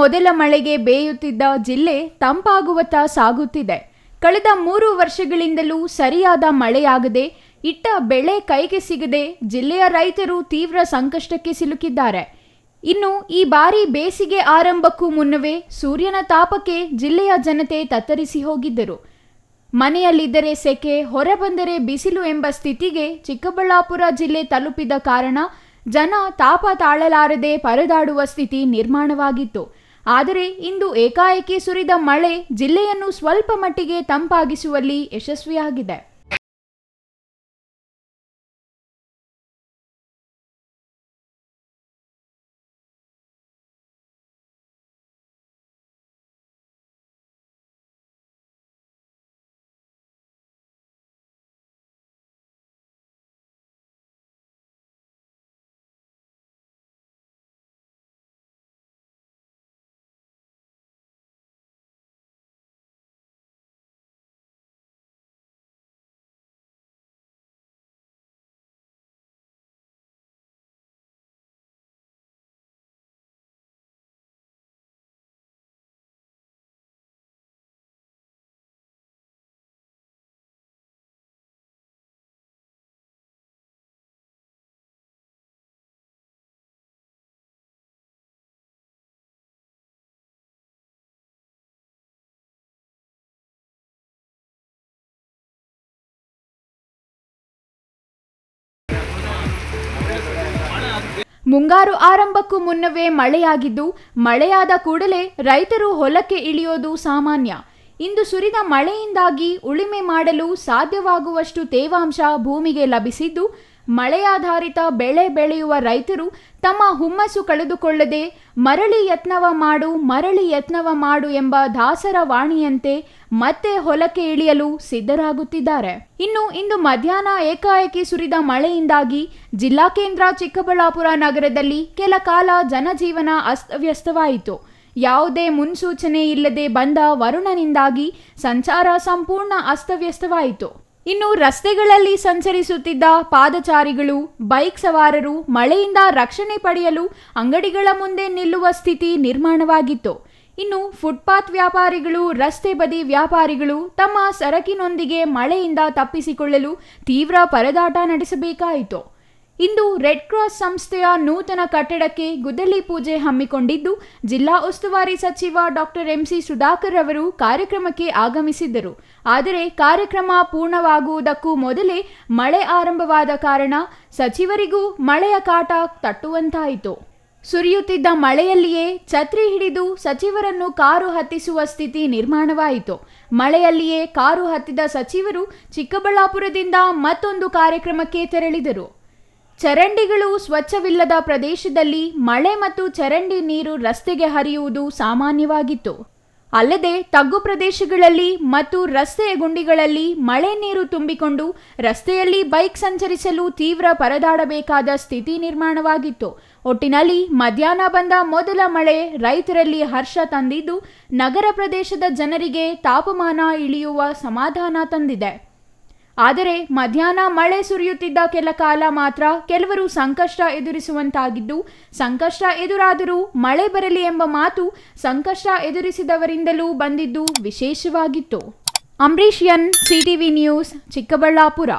ಮೊದಲ ಮಳೆಗೆ ಬೇಯುತ್ತಿದ್ದ ಜಿಲ್ಲೆ ತಂಪಾಗುವತ್ತ ಸಾಗುತ್ತಿದೆ. ಕಳೆದ ಮೂರು ವರ್ಷಗಳಿಂದಲೂ ಸರಿಯಾದ ಮಳೆಯಾಗದೆ ಇಟ್ಟ ಬೆಳೆ ಕೈಗೆ ಸಿಗದೆ ಜಿಲ್ಲೆಯ ರೈತರು ತೀವ್ರ ಸಂಕಷ್ಟಕ್ಕೆ ಸಿಲುಕಿದ್ದಾರೆ. ಇನ್ನು ಈ ಬಾರಿ ಬೇಸಿಗೆ ಆರಂಭಕ್ಕೂ ಮುನ್ನವೇ ಸೂರ್ಯನ ತಾಪಕ್ಕೆ ಜಿಲ್ಲೆಯ ಜನತೆ ತತ್ತರಿಸಿ ಹೋಗಿದ್ದರು. ಮನೆಯಲ್ಲಿದ್ದರೆ ಸೆಕೆ, ಹೊರಬಂದರೆ ಬಿಸಿಲು ಎಂಬ ಸ್ಥಿತಿಗೆ ಚಿಕ್ಕಬಳ್ಳಾಪುರ ಜಿಲ್ಲೆ ತಲುಪಿದ ಕಾರಣ ಜನ ತಾಪ ತಾಳಲಾರದೆ ಪರದಾಡುವ ಸ್ಥಿತಿ ನಿರ್ಮಾಣವಾಗಿತ್ತು. ಆದರೆ ಇಂದು ಏಕಾಏಕಿ ಸುರಿದ ಮಳೆ ಜಿಲ್ಲೆಯನ್ನು ಸ್ವಲ್ಪ ಮಟ್ಟಿಗೆ ತಂಪಾಗಿಸುವಲ್ಲಿ ಯಶಸ್ವಿಯಾಗಿದೆ. ಮುಂಗಾರು ಆರಂಭಕ್ಕೂ ಮುನ್ನವೇ ಮಳೆಯಾಗಿದ್ದು, ಮಳೆಯಾದ ಕೂಡಲೇ ರೈತರು ಹೊಲಕ್ಕೆ ಇಳಿಯೋದು ಸಾಮಾನ್ಯ. ಇಂದು ಸುರಿದ ಮಳೆಯಿಂದಾಗಿ ಉಳಿಮೆ ಮಾಡಲು ಸಾಧ್ಯವಾಗುವಷ್ಟು ತೇವಾಂಶ ಭೂಮಿಗೆ ಲಭಿಸಿದ್ದು ಮಳೆಯಾಧಾರಿತ ಬೆಳೆ ಬೆಳೆಯುವ ರೈತರು ತಮ್ಮ ಹುಮ್ಮಸ್ಸು ಕಳೆದುಕೊಳ್ಳದೆ, ಮರಳಿ ಯತ್ನವ ಮಾಡು, ಮರಳಿ ಯತ್ನವ ಮಾಡು ಎಂಬ ದಾಸರ ವಾಣಿಯಂತೆ ಮತ್ತೆ ಹೊಲಕ್ಕೆ ಇಳಿಯಲು ಸಿದ್ಧರಾಗುತ್ತಿದ್ದಾರೆ. ಇನ್ನು, ಇಂದು ಮಧ್ಯಾಹ್ನ ಏಕಾಏಕಿ ಸುರಿದ ಮಳೆಯಿಂದಾಗಿ ಜಿಲ್ಲಾ ಕೇಂದ್ರ ಚಿಕ್ಕಬಳ್ಳಾಪುರ ನಗರದಲ್ಲಿ ಕೆಲ ಕಾಲ ಜನಜೀವನ ಅಸ್ತವ್ಯಸ್ತವಾಯಿತು. ಯಾವುದೇ ಮುನ್ಸೂಚನೆ ಇಲ್ಲದೆ ಬಂದ ವರುಣನಿಂದಾಗಿ ಸಂಚಾರ ಸಂಪೂರ್ಣ ಅಸ್ತವ್ಯಸ್ತವಾಯಿತು. ಇನ್ನು ರಸ್ತೆಗಳಲ್ಲಿ ಸಂಚರಿಸುತ್ತಿದ್ದ ಪಾದಚಾರಿಗಳು, ಬೈಕ್ ಸವಾರರು ಮಳೆಯಿಂದ ರಕ್ಷಣೆ ಪಡೆಯಲು ಅಂಗಡಿಗಳ ಮುಂದೆ ನಿಲ್ಲುವ ಸ್ಥಿತಿ ನಿರ್ಮಾಣವಾಗಿತ್ತು. ಇನ್ನು ಫುಟ್ಪಾತ್ ವ್ಯಾಪಾರಿಗಳು, ರಸ್ತೆ ಬದಿ ವ್ಯಾಪಾರಿಗಳು ತಮ್ಮ ಸರಕಿನೊಂದಿಗೆ ಮಳೆಯಿಂದ ತಪ್ಪಿಸಿಕೊಳ್ಳಲು ತೀವ್ರ ಪರದಾಟ ನಡೆಸಬೇಕಾಯಿತು. ಇಂದು ರೆಡ್ ಕ್ರಾಸ್ ಸಂಸ್ಥೆಯ ನೂತನ ಕಟ್ಟಡಕ್ಕೆ ಗುದ್ದಲಿ ಪೂಜೆ ಹಮ್ಮಿಕೊಂಡಿದ್ದು, ಜಿಲ್ಲಾ ಉಸ್ತುವಾರಿ ಸಚಿವ ಡಾಕ್ಟರ್ ಎಂಸಿ ಸುಧಾಕರ್ ಅವರು ಕಾರ್ಯಕ್ರಮಕ್ಕೆ ಆಗಮಿಸಿದ್ದರು. ಆದರೆ ಕಾರ್ಯಕ್ರಮ ಪೂರ್ಣವಾಗುವುದಕ್ಕೂ ಮೊದಲೇ ಮಳೆ ಆರಂಭವಾದ ಕಾರಣ ಸಚಿವರಿಗೂ ಮಳೆಯ ಕಾಟ ತಟ್ಟುವಂತಾಯಿತು. ಸುರಿಯುತ್ತಿದ್ದ ಮಳೆಯಲ್ಲಿಯೇ ಛತ್ರಿ ಹಿಡಿದು ಸಚಿವರನ್ನು ಕಾರು ಹತ್ತಿಸುವ ಸ್ಥಿತಿ ನಿರ್ಮಾಣವಾಯಿತು. ಮಳೆಯಲ್ಲಿಯೇ ಕಾರು ಹತ್ತಿದ ಸಚಿವರು ಚಿಕ್ಕಬಳ್ಳಾಪುರದಿಂದ ಮತ್ತೊಂದು ಕಾರ್ಯಕ್ರಮಕ್ಕೆ ತೆರಳಿದರು. ಚರಂಡಿಗಳು ಸ್ವಚ್ಛವಿಲ್ಲದ ಪ್ರದೇಶದಲ್ಲಿ ಮಳೆ ಮತ್ತು ಚರಂಡಿ ನೀರು ರಸ್ತೆಗೆ ಹರಿಯುವುದು ಸಾಮಾನ್ಯವಾಗಿತ್ತು. ಅಲ್ಲದೆ ತಗ್ಗು ಪ್ರದೇಶಗಳಲ್ಲಿ ಮತ್ತು ರಸ್ತೆಯ ಗುಂಡಿಗಳಲ್ಲಿ ಮಳೆ ನೀರು ತುಂಬಿಕೊಂಡು ರಸ್ತೆಯಲ್ಲಿ ಬೈಕ್ ಸಂಚರಿಸಲು ತೀವ್ರ ಪರದಾಡಬೇಕಾದ ಸ್ಥಿತಿ ನಿರ್ಮಾಣವಾಗಿತ್ತು. ಒಟ್ಟಿನಲ್ಲಿ ಮಧ್ಯಾಹ್ನ ಬಂದ ಮೊದಲ ಮಳೆ ರೈತರಲ್ಲಿ ಹರ್ಷ ತಂದಿದ್ದು, ನಗರ ಪ್ರದೇಶದ ಜನರಿಗೆ ತಾಪಮಾನ ಇಳಿಯುವ ಸಮಾಧಾನ ತಂದಿದೆ. ಆದರೆ ಮಧ್ಯಾಹ್ನ ಮಳೆ ಸುರಿಯುತ್ತಿದ್ದ ಕೆಲ ಕಾಲ ಮಾತ್ರ ಕೆಲವರು ಸಂಕಷ್ಟ ಎದುರಿಸುವಂತಾಗಿದ್ದು, ಸಂಕಷ್ಟ ಎದುರಾದರೂ ಮಳೆ ಬರಲಿ ಎಂಬ ಮಾತು ಸಂಕಷ್ಟ ಎದುರಿಸಿದವರಿಂದಲೂ ಬಂದಿದ್ದು ವಿಶೇಷವಾಗಿತ್ತು. Ambareesh N CTV news Chikkaballapur.